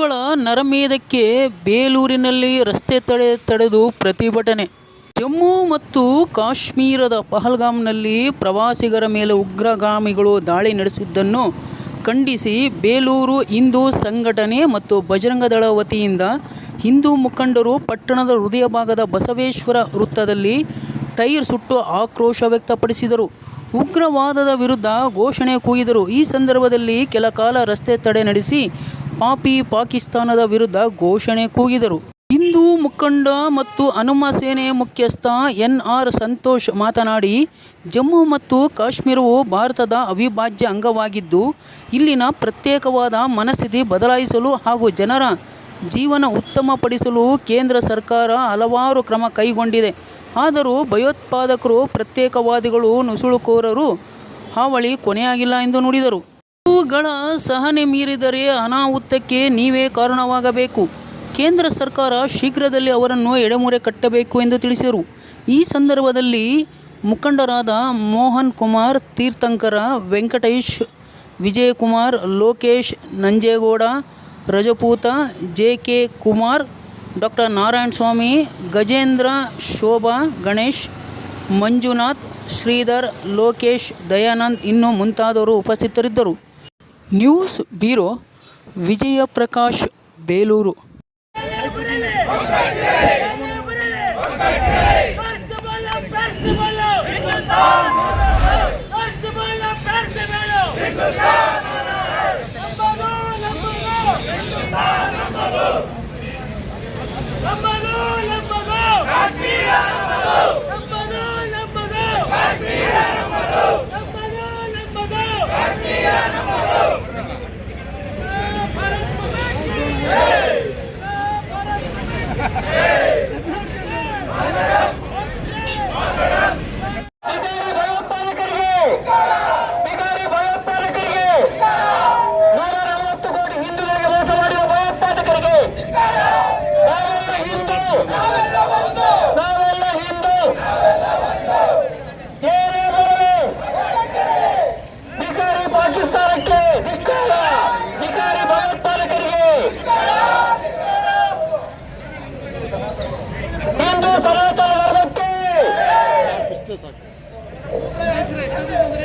ಹಿಂದೂಗಳ ನರಮೇಧಕ್ಕೆ ಬೇಲೂರಿನಲ್ಲಿ ರಸ್ತೆ ತಡೆ ತಡೆದು ಪ್ರತಿಭಟನೆ. ಜಮ್ಮು ಮತ್ತು ಕಾಶ್ಮೀರದ ಪಹಲ್ಗಾಮ್ನಲ್ಲಿ ಪ್ರವಾಸಿಗರ ಮೇಲೆ ಉಗ್ರಗಾಮಿಗಳು ದಾಳಿ ನಡೆಸಿದ್ದನ್ನು ಖಂಡಿಸಿ ಬೇಲೂರು ಹಿಂದೂ ಸಂಘಟನೆ ಮತ್ತು ಬಜರಂಗದಳ ವತಿಯಿಂದ ಹಿಂದೂ ಮುಖಂಡರು ಪಟ್ಟಣದ ಹೃದಯ ಭಾಗದ ಬಸವೇಶ್ವರ ವೃತ್ತದಲ್ಲಿ ಟೈರ್ ಸುಟ್ಟು ಆಕ್ರೋಶ ವ್ಯಕ್ತಪಡಿಸಿದರು. ಉಗ್ರವಾದದ ವಿರುದ್ಧ ಘೋಷಣೆ ಕೂಗಿದರು. ಈ ಸಂದರ್ಭದಲ್ಲಿ ಕೆಲ ಕಾಲ ರಸ್ತೆ ತಡೆ ನಡೆಸಿ ಪಾಪಿ ಪಾಕಿಸ್ತಾನದ ವಿರುದ್ಧ ಘೋಷಣೆ ಕೂಗಿದರು. ಹಿಂದೂ ಮುಖಂಡ ಮತ್ತು ಹನುಮ ಸೇನೆ ಮುಖ್ಯಸ್ಥ ಎನ್ ಆರ್ ಸಂತೋಷ್ ಮಾತನಾಡಿ, ಜಮ್ಮು ಮತ್ತು ಕಾಶ್ಮೀರವು ಭಾರತದ ಅವಿಭಾಜ್ಯ ಅಂಗವಾಗಿದ್ದು, ಇಲ್ಲಿನ ಪ್ರತ್ಯೇಕವಾದ ಮನಸ್ಥಿತಿ ಬದಲಾಯಿಸಲು ಹಾಗೂ ಜನರ ಜೀವನ ಉತ್ತಮಪಡಿಸಲು ಕೇಂದ್ರ ಸರ್ಕಾರ ಹಲವಾರು ಕ್ರಮ ಕೈಗೊಂಡಿದೆ. ಆದರೂ ಭಯೋತ್ಪಾದಕರು, ಪ್ರತ್ಯೇಕವಾದಿಗಳು, ನುಸುಳುಕೋರರು ಹಾವಳಿ ಕೊನೆಯಾಗಿಲ್ಲ ಎಂದು ನುಡಿದರು. ಇವುಗಳ ಸಹನೆ ಮೀರಿದರೆ ಅನಾಹುತಕ್ಕೆ ನೀವೇ ಕಾರಣವಾಗಬೇಕು. ಕೇಂದ್ರ ಸರ್ಕಾರ ಶೀಘ್ರದಲ್ಲಿ ಅವರನ್ನು ಎಡೆಮುರೆ ಕಟ್ಟಬೇಕು ಎಂದು ತಿಳಿಸಿದರು. ಈ ಸಂದರ್ಭದಲ್ಲಿ ಮುಖಂಡರಾದ Mohan Kumar, Theerthankara Venkatesh, Vijayakumar, Lokesh Nanjegowda, Rajputa, J K Kumar, doctor Narayana Swamy, Gajendra, Shobha, Ganesh, Manjunath, Sridhar, Lokesh, Dayanand ಇನ್ನು ಮುಂತಾದವರು ಉಪಸ್ಥಿತರಿದ್ದರು. ನ್ಯೂಸ್ ಬ್ಯೂರೋ ವಿಜಯ ಪ್ರಕಾಶ್ ಬೇಲೂರು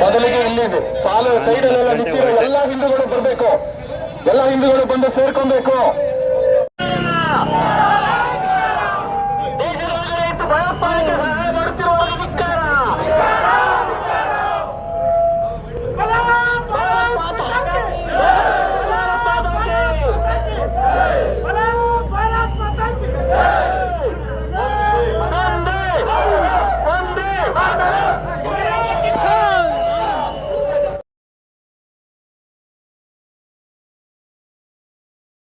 ಮೊದಲಿಗೆ ಇಲ್ಲಿದೆ ಸಾಲ ಸೈಡಲ್ಲೆಲ್ಲ ನಿಂತಿರೋ ಎಲ್ಲ ಹಿಂದೂಗಳು ಬರಬೇಕು. ಎಲ್ಲ ಹಿಂದೂಗಳು ಬಂದು ಸೇರ್ಕೊಬೇಕು.